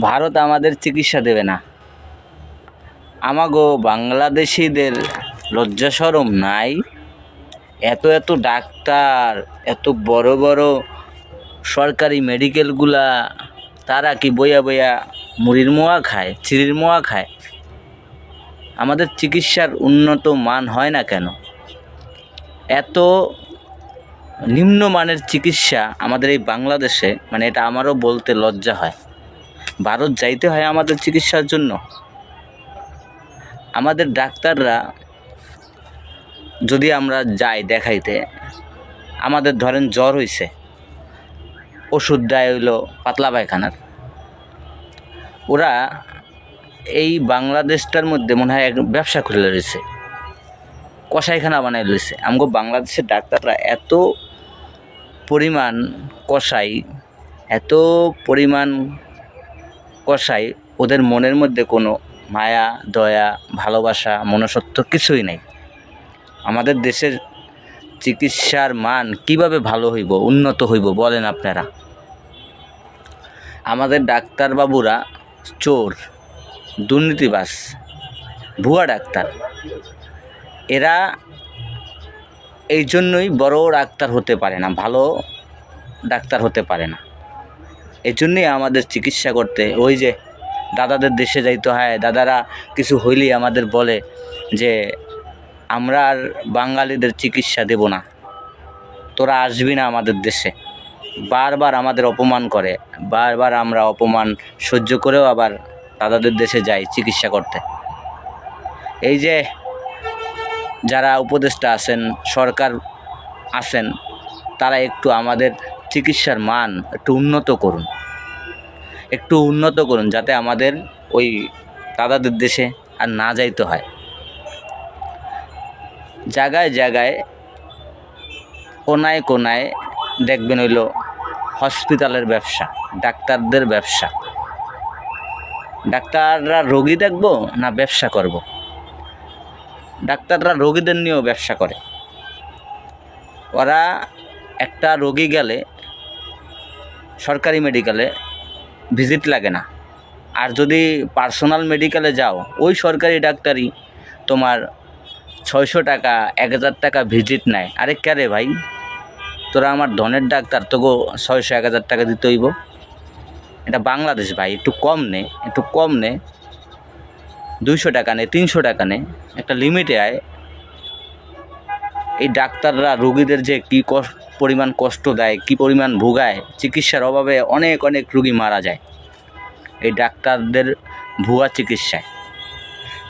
ভারত আমাদের চিকিৎসা দেবে না। আমাগো বাংলাদেশিদের লজ্জা সরম নাই? এত এত ডাক্তার, এত বড় বড় সরকারি মেডিকেলগুলা, তারা কি বইয়া বইয়া মুড়ির মোয়া খায় চিড়ির মোয়া খায়? আমাদের চিকিৎসার উন্নত মান হয় না কেন? এত নিম্নমানের চিকিৎসা আমাদের এই বাংলাদেশে মানে এটা আমারও বলতে লজ্জা হয়। ভারত যাইতে হয় আমাদের চিকিৎসার জন্য। আমাদের ডাক্তাররা যদি আমরা যাই দেখাইতে, আমাদের ধরেন জ্বর হইছে, ওষুধ দেয় হইল পাতলা পায়খানার। ওরা এই বাংলাদেশটার মধ্যে মনে হয় এক ব্যবসা খুলে রয়েছে কষাইখানা বানাই রয়েছে। আমগো বাংলাদেশের ডাক্তাররা এত পরিমাণ কষাই এত পরিমাণ কষাই, ওদের মনের মধ্যে কোনো মায়া, দয়া, ভালোবাসা মনসত্ব কিছুই নেই। আমাদের দেশের চিকিৎসার মান কীভাবে ভালো হইব, উন্নত হইব বলেন আপনারা? আমাদের ডাক্তারবাবুরা চোর দুর্নীতিবাস ভুয়া ডাক্তার। এরা এই জন্যই বড় ডাক্তার হতে পারে না, ভালো ডাক্তার হতে পারে না। এই জন্যই আমাদের চিকিৎসা করতে। ওই যে দাদাদের দেশে যাইতে হয়, দাদারা কিছু হইলেই আমাদের বলে যে, আমরা আর বাঙালিদের চিকিৎসা দেব না। তোরা আসবি না আমাদের দেশে। বারবার আমাদের অপমান করে। বারবার আমরা অপমান সহ্য করেও আবার দাদাদের দেশে যাই চিকিৎসা করতে। এই যে যারা উপদেষ্টা আছেন, সরকার আছেন, তারা একটু আমাদের চিকিৎসার মান একটু উন্নত করুন। একটু উন্নত করুন যাতে আমাদের ওই দাদাদের দেশে আর না যাইতে হয়। জায়গায় জায়গায়, কোনায় কোনায় দেখবেন হইল হসপিটালের ব্যবসা, ডাক্তারদের ব্যবসা। ডাক্তাররা রোগী দেখব না ব্যবসা করব। ডাক্তাররা রোগীদের নিয়েও ব্যবসা করে। ওরা একটা রোগী গেলে সরকারি মেডিকেলে ভিজিট লাগে না। আর যদি পার্সোনাল মেডিকেলে যাও, ওই সরকারি ডাক্তারই তোমার ছয়শো টাকা, এক হাজার টাকা ভিজিট নেয়। আরে ক্যারে ভাই? তোরা আমার ধনের ডাক্তার তোকে ছয়শো, এক হাজার টাকা দিতে হইব। এটা বাংলাদেশ ভাই, একটু কম নে, একটু কম নে। দুইশো টাকা নে, তিনশো টাকা নে। একটা লিমিটে আয়। এই ডাক্তাররা রোগীদের যে কী পরিমাণ কষ্ট দেয়, কী পরিমাণ ভোগায়, চিকিৎসার অভাবে অনেক অনেক রুগী মারা যায়। এই ডাক্তারদের ভুয়া চিকিৎসায়।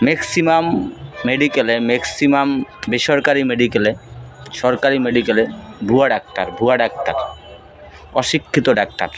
ম্যাক্সিমাম মেডিকেলে, ম্যাক্সিমাম বেসরকারি মেডিকেলে, সরকারি মেডিকেলে ভুয়া ডাক্তার ভুয়া ডাক্তার, অশিক্ষিত ডাক্তার।